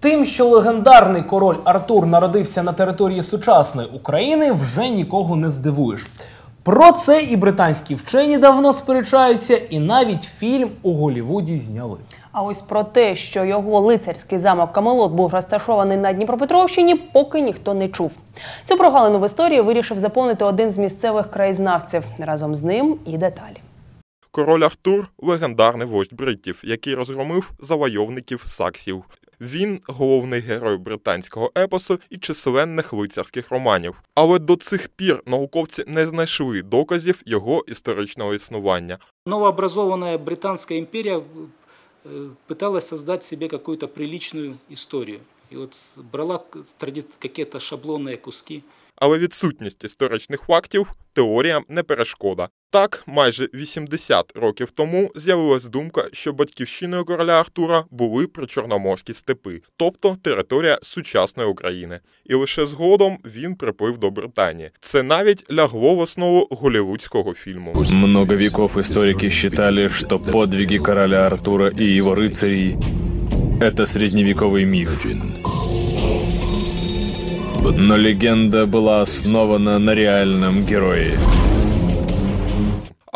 Тим, що легендарний король Артур народився на території сучасної України, вже нікого не здивуєш. Про це і британські вчені давно сперечаються, і навіть фільм у Голівуді зняли. А ось про те, що його лицарський замок Камелот був розташований на Дніпропетровщині, поки ніхто не чув. Цю прогалину в історії вирішив заповнити один з місцевих краєзнавців. Разом з ним і деталі. Король Артур легендарний вождь бритів, який розгромив завойовників саксів. Він головний герой британського епосу і численних лицарських романів. Але до цих пір науковці не знайшли доказів його історичного існування. Новообразованная Британская империя э, пыталась создать себе какую-то приличную историю. И вот с- брала к- тради- какие-то шаблонные куски. Але відсутність історичних фактів теоріям не перешкода. Так, майже 80 років тому з'явилась думка, що батьківщиною короля Артура були причорноморські степи, тобто територія сучасної України. І лише згодом він приплив до Британії. Це навіть лягло в основу голівудського фільму. Много веков историки считали, что подвиги короля Артура и его рыцарей — это средневековый миф. Но легенда была основана на реальном герое.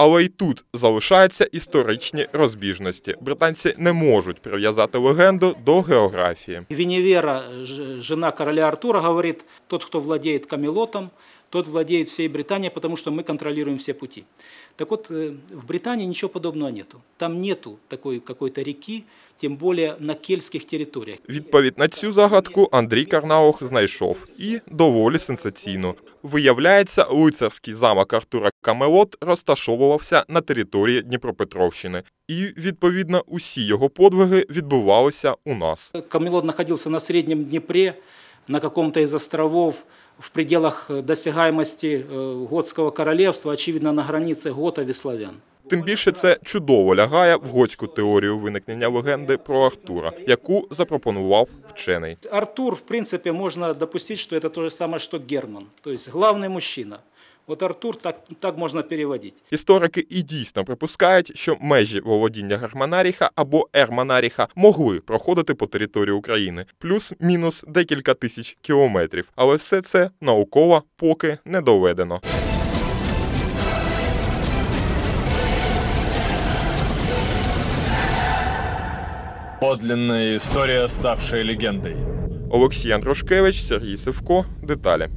Але й тут залишаються історичні розбіжності. Британці не можуть прив'язати легенду до географії. Вінівера, жена короля Артура, говорить: тот, хто владіє Камелотом, тот владеет всей Британией, потому что мы контролируем все пути. Так вот, э, в Британии ничего подобного нету. Там нету такой какой-то реки, тем более на кельтских территориях. Відповідь на цю загадку Андрій Карнаух знайшов і доволі сенсаційно. Виявляється, лицарський замок Артура Камелот розташовувався на території Дніпропетровщини, і відповідно усі його подвиги відбувалися у нас. Камелот находился на Среднем Днепре, на каком-то из островов, в пределах э, досягаемости э, Готского королевства, очевидно, на границе готов и славян. Тим більше це чудово лягає в готську теорію виникнення легенди про Артура, яку запропонував вчений. Артур, в принципе, можно допустить, что это то же самое, что Герман, то есть главный мужчина. Вот Артур так, так можно переводить. Історики і дійсно припускають, що межі володіння Германаріха або Ерманаріха могли проходити по території України, плюс-мінус декілька тисяч кілометрів. Але все це науково поки не доведено. Подлинная история, ставшая легендой. Олексій Андрушкевич, Сергій Сивко. Деталі.